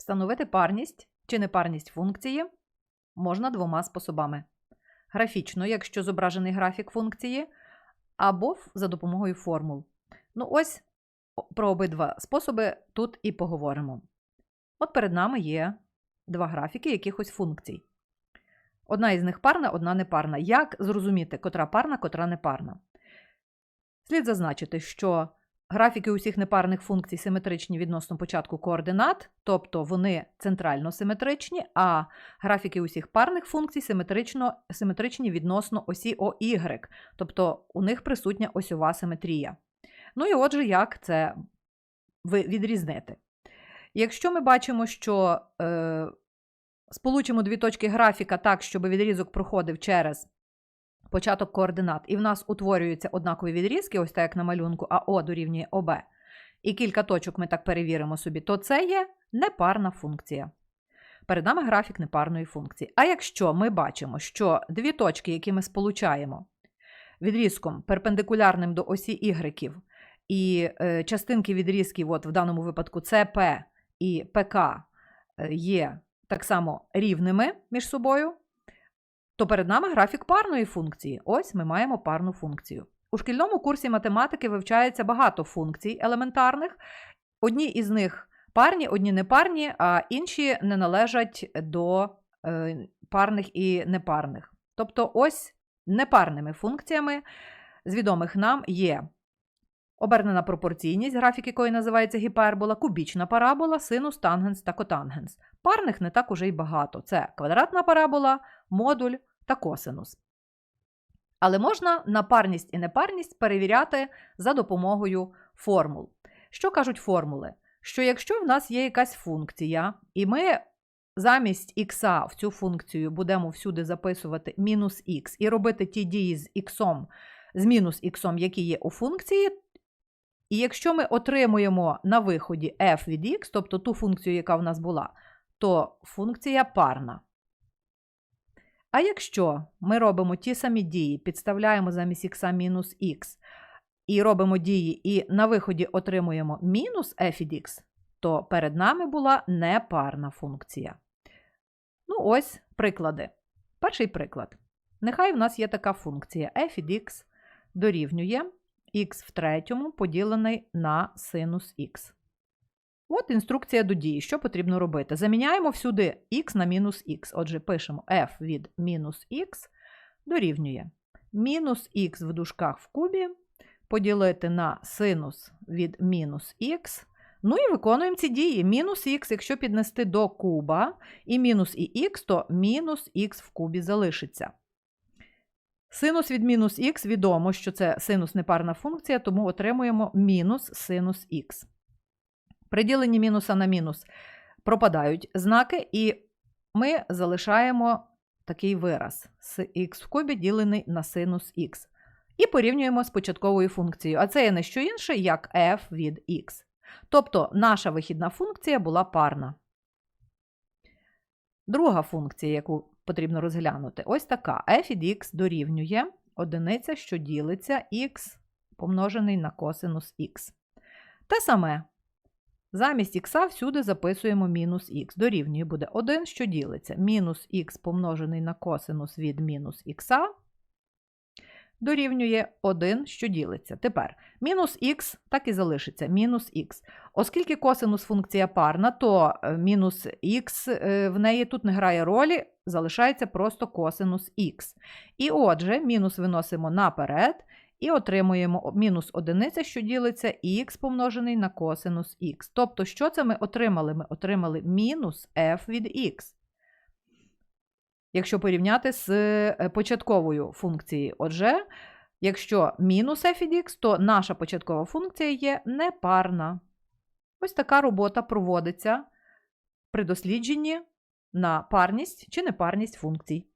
Встановити парність чи непарність функції можна двома способами: графічно, якщо зображений графік функції, або за допомогою формул. Ну, ось про обидва способи тут і поговоримо. От перед нами є два графіки якихось функцій. Одна із них парна, одна непарна. Як зрозуміти, котра парна, котра непарна? Слід зазначити, що графіки усіх непарних функцій симетричні відносно початку координат, тобто вони центрально симетричні, а графіки усіх парних функцій симетрично, симетричні відносно осі ОY, тобто у них присутня осьова симетрія. Ну і отже, як це відрізнити? Якщо ми бачимо, що е, сполучимо дві точки графіка так, щоб відрізок проходив через початок координат, і в нас утворюються однакові відрізки, ось так як на малюнку, АО дорівнює ОБ, і кілька точок ми так перевіримо собі, то це є непарна функція. Перед нами графік непарної функції. А якщо ми бачимо, що дві точки, які ми сполучаємо відрізком перпендикулярним до осі Y, і е, частинки відрізків, от в даному випадку CP і ПК е, є так само рівними між собою, то перед нами графік парної функції. Ось ми маємо парну функцію. У шкільному курсі математики вивчається багато функцій елементарних. Одні із них парні, одні непарні, а інші не належать до е, парних і непарних. Тобто, ось непарними функціями з відомих нам є обернена пропорційність, графік якої називається гіпербола, кубічна парабола, синус, тангенс та котангенс. Парних не так уже й багато. Це квадратна парабола, модуль та косинус. Але можна на парність і непарність перевіряти за допомогою формул. Що кажуть формули? Що якщо в нас є якась функція, і ми замість х в цю функцію будемо всюди записувати мінус х і робити ті дії з х, з мінус х, які є у функції, і якщо ми отримуємо на виході f від x, тобто ту функцію, яка в нас була, то функція парна. А якщо ми робимо ті самі дії, підставляємо замість х мінус х, і робимо дії, і на виході отримуємо мінус f від x, то перед нами була непарна функція. Ну, ось приклади. Перший приклад. Нехай в нас є така функція f від x дорівнює х в третьому поділений на синус х. От інструкція до дії. Що потрібно робити? Заміняємо всюди х на мінус х. Отже, пишемо f від мінус х дорівнює мінус х в дужках в кубі поділити на синус від мінус х. Ну і виконуємо ці дії. Мінус х, якщо піднести до куба, і мінус і х, то мінус х в кубі залишиться. Синус від мінус х відомо, що це синус непарна функція, тому отримуємо мінус синус х. При діленні мінуса на мінус пропадають знаки, і ми залишаємо такий вираз з х в кубі ділений на синус х. І порівнюємо з початковою функцією. А це є не що інше, як f від x. Тобто наша вихідна функція була парна. Друга функція, яку потрібно розглянути, ось така. f від x дорівнює одиниця, що ділиться x помножений на косинус х. Те саме. Замість х всюди записуємо мінус х. Дорівнює буде 1, що ділиться. Мінус х помножений на косинус від мінус х дорівнює 1, що ділиться. Тепер мінус х так і залишиться, мінус х. Оскільки косинус функція парна, то е, мінус х е, в неї тут не грає ролі, залишається просто косинус х. І отже, мінус виносимо наперед і отримуємо мінус одиниця, що ділиться х помножений на косинус х. Тобто, що це ми отримали? Ми отримали мінус f від х. Якщо порівняти з е, початковою функцією. Отже, якщо мінус f від x, то наша початкова функція є непарна. Ось така робота проводиться при дослідженні на парність чи непарність функцій.